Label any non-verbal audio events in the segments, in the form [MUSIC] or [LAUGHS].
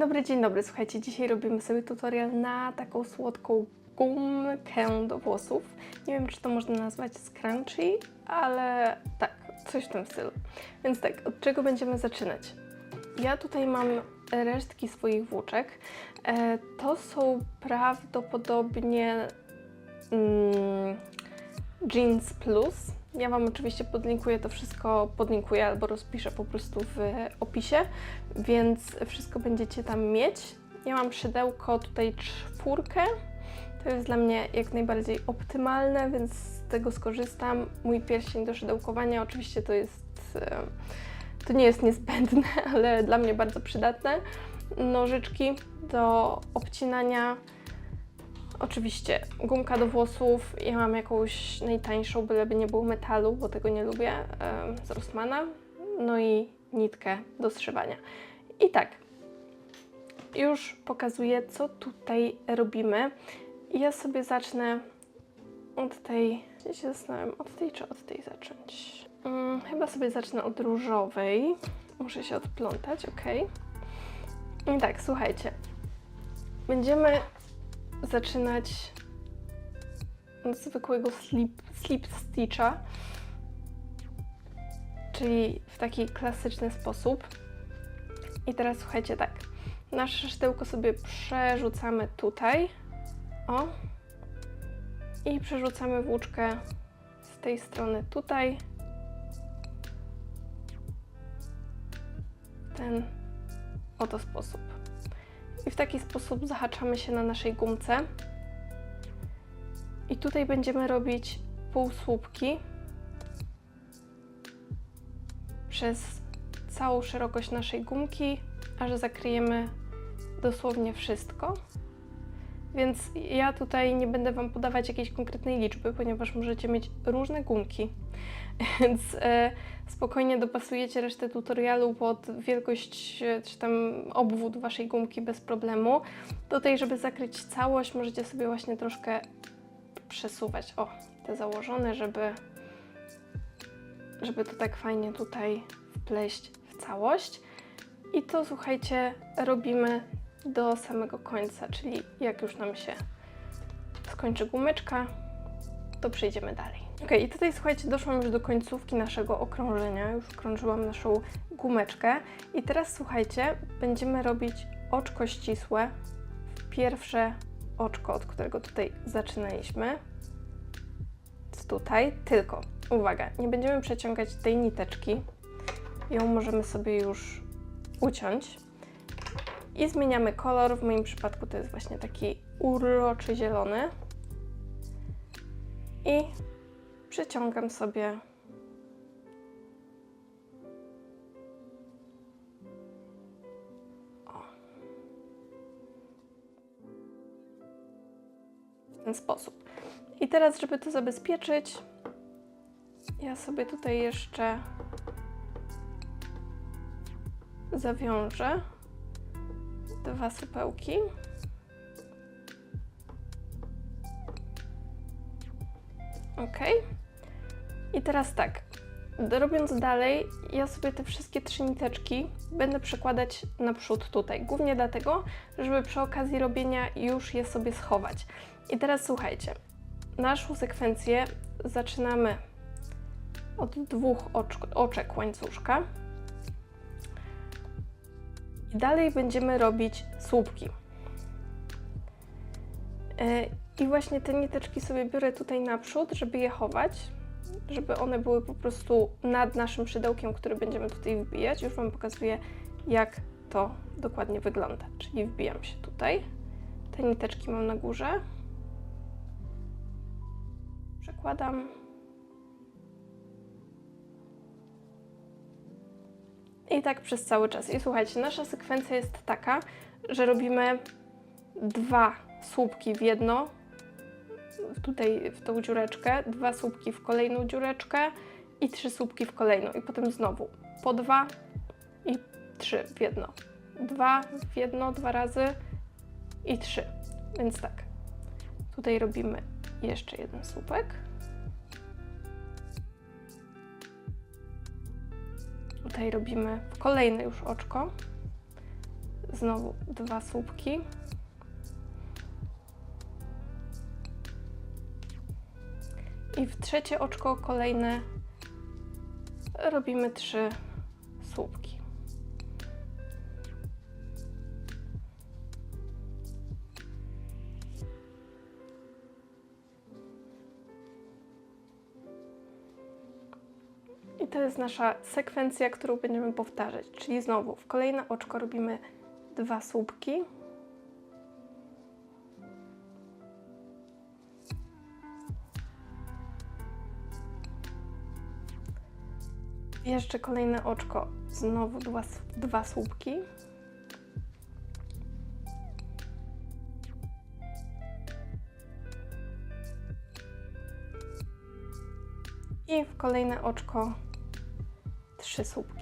Dzień dobry, dzień dobry. Słuchajcie, dzisiaj robimy sobie tutorial na taką słodką gumkę do włosów. Nie wiem, czy to można nazwać scrunchy, ale tak, coś w tym stylu. Więc tak, od czego będziemy zaczynać? Ja tutaj mam resztki swoich włóczek. E, to są prawdopodobnie mm, Jeans Plus. Ja Wam oczywiście podlinkuję to wszystko, podlinkuję albo rozpiszę po prostu w opisie, więc wszystko będziecie tam mieć. Ja mam szydełko tutaj czwórkę. To jest dla mnie jak najbardziej optymalne, więc z tego skorzystam. Mój pierścień do szydełkowania oczywiście to jest, e, to nie jest niezbędne, [LAUGHS] ale dla mnie bardzo przydatne. Nożyczki do obcinania. Oczywiście gumka do włosów. Ja mam jakąś najtańszą, byleby nie było metalu, bo tego nie lubię, z Rossmana. No i nitkę do zszywania. I tak, już pokazuję, co tutaj robimy. Ja sobie zacznę od tej, ja się zastanawiam, od tej czy od tej zacząć? Mm, chyba sobie zacznę od różowej. Muszę się odplątać, ok. I tak, słuchajcie. Będziemy zaczynać od zwykłego slip, slip stitcha, czyli w taki klasyczny sposób. I teraz słuchajcie tak, nasze szydełko sobie przerzucamy tutaj, o, i przerzucamy włóczkę z tej strony tutaj, ten oto sposób. I w taki sposób zahaczamy się na naszej gumce. I tutaj będziemy robić półsłupki przez całą szerokość naszej gumki, aż zakryjemy dosłownie wszystko. Więc ja tutaj nie będę Wam podawać jakiejś konkretnej liczby, ponieważ możecie mieć różne gumki. Więc e, spokojnie dopasujecie resztę tutorialu pod wielkość e, czy tam obwód Waszej gumki bez problemu. Tutaj, żeby zakryć całość, możecie sobie właśnie troszkę przesuwać. O, te założone, żeby, żeby to tak fajnie tutaj wpleść w całość. I to słuchajcie, robimy do samego końca, czyli jak już nam się skończy gumeczka, to przejdziemy dalej. Ok, i tutaj słuchajcie, doszłam już do końcówki naszego okrążenia, już okrążyłam naszą gumeczkę i teraz słuchajcie, będziemy robić oczko ścisłe w pierwsze oczko, od którego tutaj zaczynaliśmy. Tutaj, tylko uwaga, nie będziemy przeciągać tej niteczki, ją możemy sobie już uciąć. I zmieniamy kolor. W moim przypadku to jest właśnie taki uroczy zielony. I przeciągam sobie o. w ten sposób. I teraz, żeby to zabezpieczyć, ja sobie tutaj jeszcze zawiążę dwa supełki. Ok. I teraz tak, robiąc dalej, ja sobie te wszystkie trzy niteczki będę przekładać naprzód tutaj. Głównie dlatego, żeby przy okazji robienia już je sobie schować. I teraz słuchajcie, naszą sekwencję zaczynamy od dwóch oczek łańcuszka. I dalej będziemy robić słupki. E, I właśnie te niteczki sobie biorę tutaj naprzód, żeby je chować, żeby one były po prostu nad naszym szydełkiem, który będziemy tutaj wbijać. Już Wam pokazuję, jak to dokładnie wygląda. Czyli wbijam się tutaj, te niteczki mam na górze, przekładam I tak przez cały czas. I słuchajcie, nasza sekwencja jest taka, że robimy dwa słupki w jedno, tutaj w tą dziureczkę, dwa słupki w kolejną dziureczkę i trzy słupki w kolejną. I potem znowu po dwa i trzy w jedno. Dwa w jedno, dwa razy i trzy. Więc tak, tutaj robimy jeszcze jeden słupek. Tutaj robimy kolejne już oczko. znowu dwa słupki. I w trzecie oczko kolejne robimy trzy słupki. I to jest nasza sekwencja, którą będziemy powtarzać. Czyli znowu w kolejne oczko robimy dwa słupki. Jeszcze kolejne oczko, znowu dwa, dwa słupki. I w kolejne oczko trzy słupki.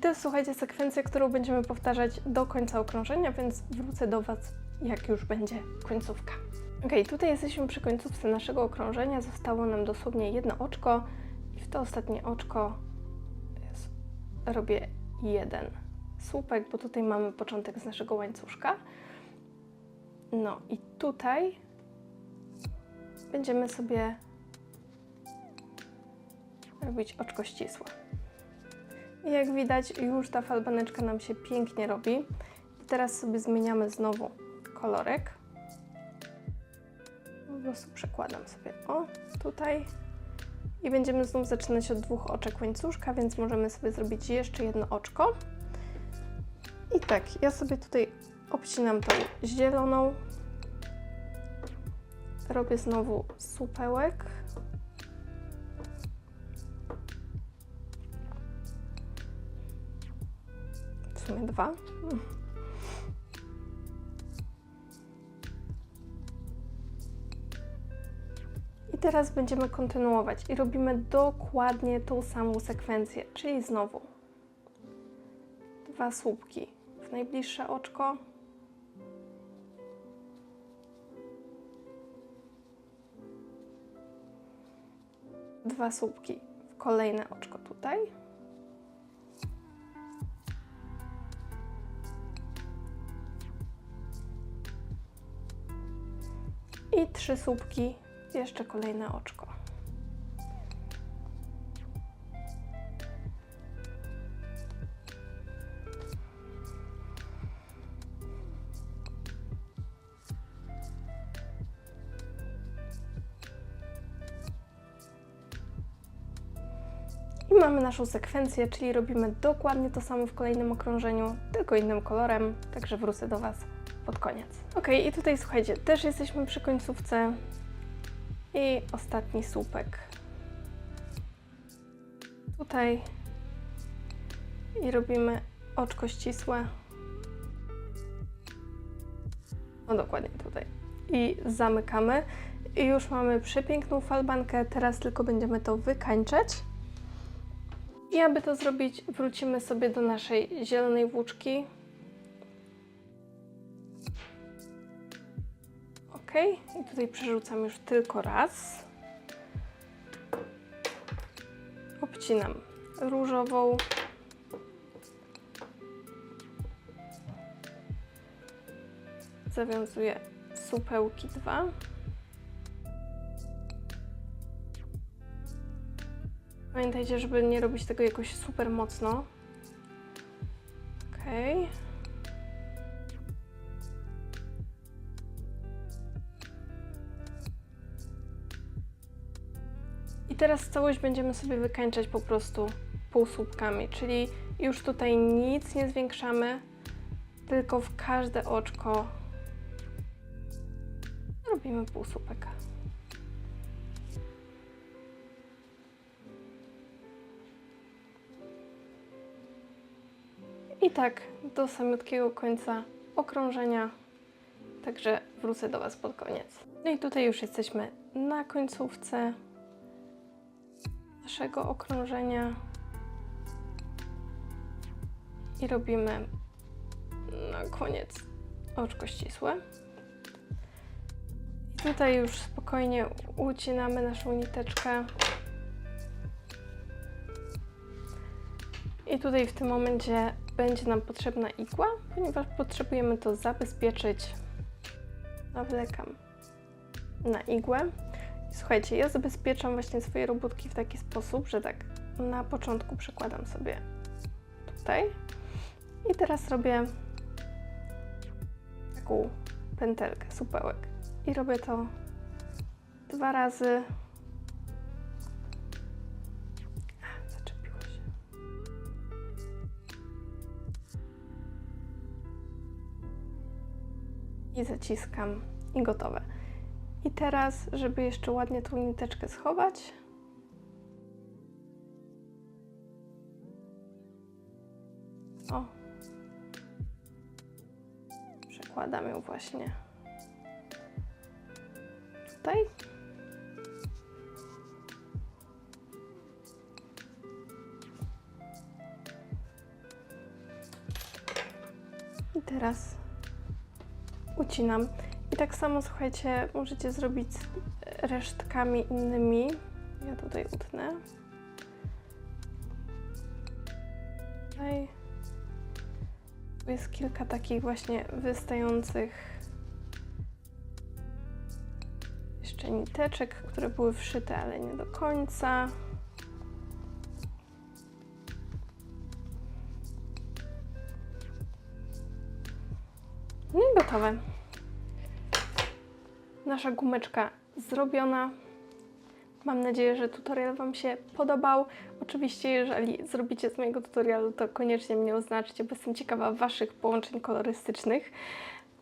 I to jest, słuchajcie, sekwencja, którą będziemy powtarzać do końca okrążenia, więc wrócę do Was, jak już będzie końcówka. Ok, tutaj jesteśmy przy końcówce naszego okrążenia. Zostało nam dosłownie jedno oczko i w to ostatnie oczko robię jeden słupek, bo tutaj mamy początek z naszego łańcuszka. No i tutaj będziemy sobie robić oczko ścisłe. Jak widać, już ta falbaneczka nam się pięknie robi. I teraz sobie zmieniamy znowu kolorek. Po prostu przekładam sobie o tutaj. I będziemy znów zaczynać od dwóch oczek łańcuszka, więc możemy sobie zrobić jeszcze jedno oczko. I tak, ja sobie tutaj obcinam tą zieloną. Robię znowu supełek. Sumie dwa. I teraz będziemy kontynuować i robimy dokładnie tą samą sekwencję, czyli znowu dwa słupki w najbliższe oczko. Dwa słupki w kolejne oczko tutaj. I trzy słupki, jeszcze kolejne oczko. I mamy naszą sekwencję, czyli robimy dokładnie to samo w kolejnym okrążeniu, tylko innym kolorem, także wrócę do Was pod koniec. Ok, i tutaj słuchajcie, też jesteśmy przy końcówce i ostatni słupek. Tutaj i robimy oczko ścisłe. No dokładnie tutaj. I zamykamy. I już mamy przepiękną falbankę, teraz tylko będziemy to wykańczać. I aby to zrobić, wrócimy sobie do naszej zielonej włóczki. Ok, i tutaj przerzucam już tylko raz. Obcinam różową. Zawiązuję supełki dwa. Pamiętajcie, żeby nie robić tego jakoś super mocno. Okej. I teraz całość będziemy sobie wykańczać po prostu półsłupkami, czyli już tutaj nic nie zwiększamy, tylko w każde oczko robimy półsłupek. I tak do samiutkiego końca okrążenia, także wrócę do Was pod koniec. No i tutaj już jesteśmy na końcówce naszego okrążenia i robimy na koniec oczko ścisłe. I tutaj już spokojnie ucinamy naszą niteczkę. I tutaj w tym momencie będzie nam potrzebna igła, ponieważ potrzebujemy to zabezpieczyć. Nawlekam na igłę. Słuchajcie, ja zabezpieczam właśnie swoje robótki w taki sposób, że tak na początku przekładam sobie tutaj i teraz robię taką pętelkę, supełek i robię to dwa razy. A, zaczepiło się. I zaciskam i gotowe. I teraz, żeby jeszcze ładnie tą niteczkę schować, o, przekładam ją właśnie tutaj. I teraz ucinam. Tak samo, słuchajcie, możecie zrobić z resztkami innymi. Ja tutaj utnę. Tutaj tu jest kilka takich właśnie wystających jeszcze niteczek, które były wszyte, ale nie do końca. No i gotowe. Nasza gumeczka zrobiona. Mam nadzieję, że tutorial Wam się podobał. Oczywiście, jeżeli zrobicie z mojego tutorialu, to koniecznie mnie oznaczcie, bo jestem ciekawa Waszych połączeń kolorystycznych.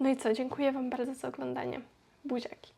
No i co, dziękuję Wam bardzo za oglądanie. Buziaki.